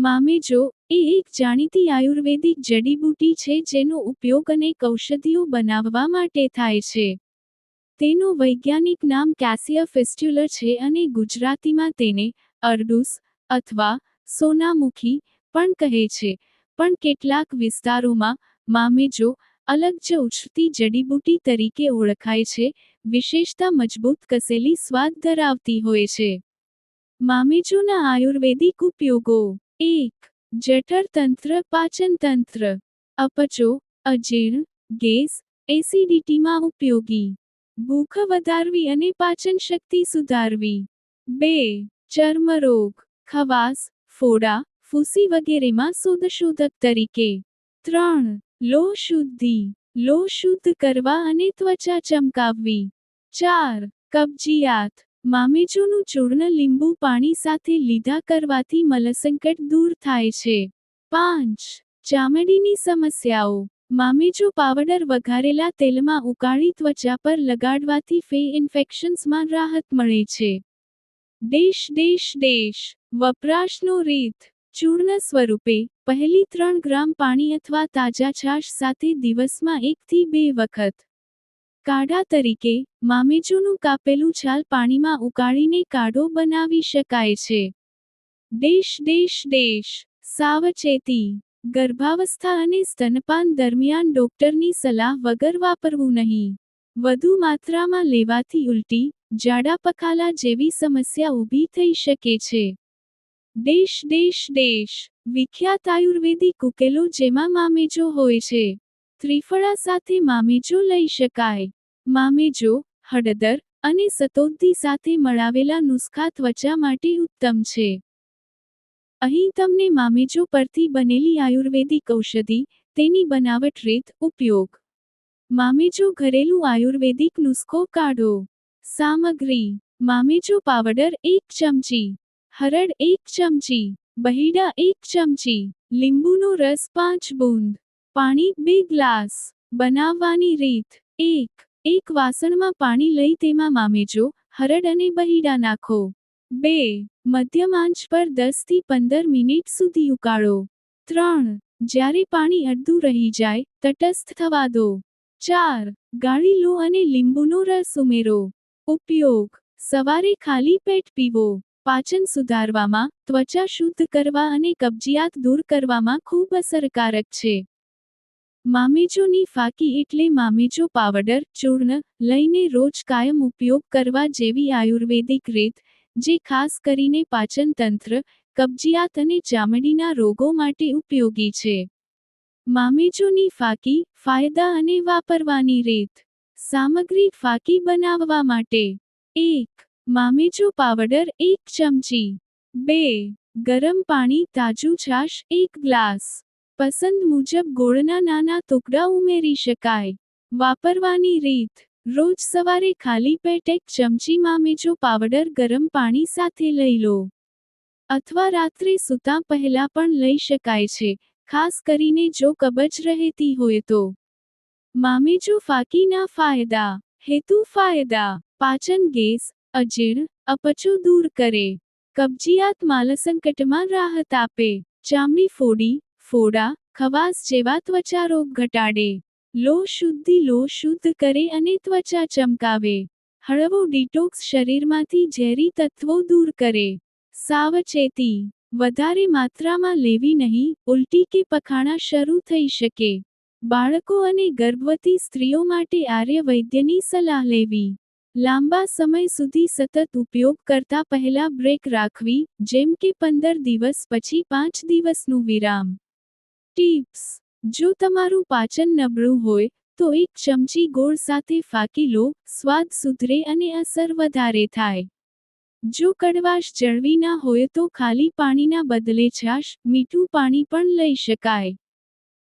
મામેજો એ એક જાણીતી આયુર્વેદિક જડીબૂટી છે જેનો ઉપયોગ અનેક ઔષધિઓ બનાવવા માટે થાય છે. તેનું વૈજ્ઞાનિક નામ કેસિયા ફેસ્ટ્યુલર છે અને ગુજરાતીમાં તેને અરડુસ અથવા સોનામુખી પણ કહે છે. પણ કેટલાક વિસ્તારોમાં મામેજો અલગ જ ઉછતી જડીબૂટી તરીકે ઓળખાય છે, વિશેષતા મજબૂત કસેલી સ્વાદ ધરાવતી હોય છે. મામેજોના આયુર્વેદિક ઉપયોગો એક, જઠર તંત્ર, પાચન તંત્ર. અપચો, અજીર્ણ, ગેસ, એસિડિટીમાં ઉપયોગી. ભૂખ વધારવી અને પાચન શક્તિ સુધારવી. બે, ચર્મરોગ, ખવાસ, ફોડા, ફૂસી વગેરેમાં શોધશોધક તરીકે. ત્રણ, લો શુદ્ધિ, લો શુદ્ધ કરવા અને ત્વચા ચમકાવવી. ચાર, કબજિયાત મામેજોનું ચૂર્ણ લીંબુ પાણી સાથે લીધા કરવાથી મલસંકટ દૂર થાય છે. પાંચ. ચામડીની સમસ્યાઓ. મામેજો પાવડર વઘારેલા તેલમાં ઉકાળી ત્વચા પર લગાડવાથી ફે ઇન્ફેક્શન્સમાં રાહત મળે છે. દેશ દેશ દેશ વપરાશનો રીત. ચૂર્ણ સ્વરૂપે પહેલી ત્રણ ગ્રામ પાણી અથવા તાજા છાશ સાથે દિવસમાં એકથી બે વખત. કાઢા તરીકે મામેજોનું કાપેલું છાલ પાણીમાં ઉકાળીને કાઢો બનાવી શકાય છે. દેશ દેશ દેશ. સાવચેતી. ગર્ભાવસ્થા અને સ્તનપાન દરમિયાન ડોક્ટરની સલાહ વગર વાપરવું નહીં. વધુ માત્રામાં લેવાથી ઉલટી, જાડા પખાલા જેવી સમસ્યા ઊભી થઈ શકે છે. દેશ દેશ દેશ. વિખ્યાત આયુર્વેદિક ઉકેલો જેમાં મામેજો હોય છે. ત્રિફળા સાથે મામેજો લઈ શકાય. મામેજો હળદર અને સતોદ્દી સાથે મળાવેલા નુસ્ખા ત્વચા માટે ઉત્તમ છે. અહીં તમને મામેજો પરથી બનેલી આયુર્વેદિક ઔષધિ, તેની બનાવટ રીત, ઉપયોગ. મામેજો ઘરેલું આયુર્વેદિક નુસ્ખો કાઢો. સામગ્રી. મામેજો પાવડર એક ચમચી. હરડ એક ચમચી. બહીડા એક ચમચી. લીંબુનો રસ પાંચ બૂંદ. પાણી બે ગ્લાસ. બનાવવાની રીત. એક એક વાસણમાં પાણી લઈ તેમાં મામેજો, હરડ અને બહીડા નાખો. બે, મધ્યમ આંચ પર દસથી પંદર મિનિટ સુધી ઉકાળો. ત્રણ, જ્યારે પાણી અડધું રહી જાય, તટસ્થ થવા દો. ચાર, ગાળી લો અને લીંબુનો રસ ઉમેરો. ઉપયોગ, સવારે ખાલી પેટ પીવો. પાચન સુધારવામાં, ત્વચા શુદ્ધ કરવા અને કબજિયાત દૂર કરવામાં ખૂબ અસરકારક છે. મામેજોની ફાકી એટલે મામેજો પાવડર, ચૂર્ણ લઈને રોજ કાયમ ઉપયોગ કરવા જેવી આયુર્વેદિક રીત, જે ખાસ કરીને પાચન તંત્ર કબજિયાત અને ચામડીના રોગો માટે ઉપયોગી છે. મામેજોની ફાકી ફાયદા અને વાપરવાની રીત, સામગ્રી ફાકી બનાવવા માટે. એક, મામેજો પાવડર એક ચમચી. બે, ગરમ પાણી, તાજું છાશ એક ગ્લાસ. પસંદ મુજબ ગોળના નાના ટુકડા ઉમેરી શકાય. વાપરવાની રીત. રોજ સવારે ખાલી પેટ એક ચમચી મામેજો પાવડર ગરમ પાણી સાથે લઈ લો. અથવા રાત્રે સૂતા પહેલા પણ લઈ શકાય છે, ખાસ કરીને જો કબજ રહેતી હોય તો. મામેજો ફાકીના ફાયદા. હેતુ ફાયદા. પાચન ગેસ અજીર્ણ અપચો દૂર કરે. કબજિયાત માલસંકટમાં રાહત આપે. ચામડી ફોડી ફોડા, ખવાસ જેવા ત્વચા રોગ ઘટાડે. લોહ શુદ્ધિ લોહ શુદ્ધ કરે અને ત્વચા ચમકાવે. હળવો ડિટોક્સ શરીરમાંથી ઝેરી તત્વો દૂર કરે. સાવચેતી. વધારે માત્રામાં લેવી નહીં, ઉલટી કે પખાણા શરૂ થઈ શકે. બાળકો અને ગર્ભવતી સ્ત્રીઓ માટે આર્ય વૈદ્યની સલાહ લેવી. લાંબા સમય સુધી સતત ઉપયોગ કરતા પહેલા બ્રેક રાખવી, જેમ કે પંદર દિવસ પછી પાંચ દિવસનું વિરામ. ટિપ્સ. જો તમારું પાચન નબળું હોય, તો એક ચમચી ગોળ સાથે ફાકી લો, સ્વાદ સુધરે અને અસર વધારે થાય. જો કડવાશ જળવી ના હોય તો ખાલી પાણીના બદલે છાશ, મીઠું પાણી પણ લઈ શકાય.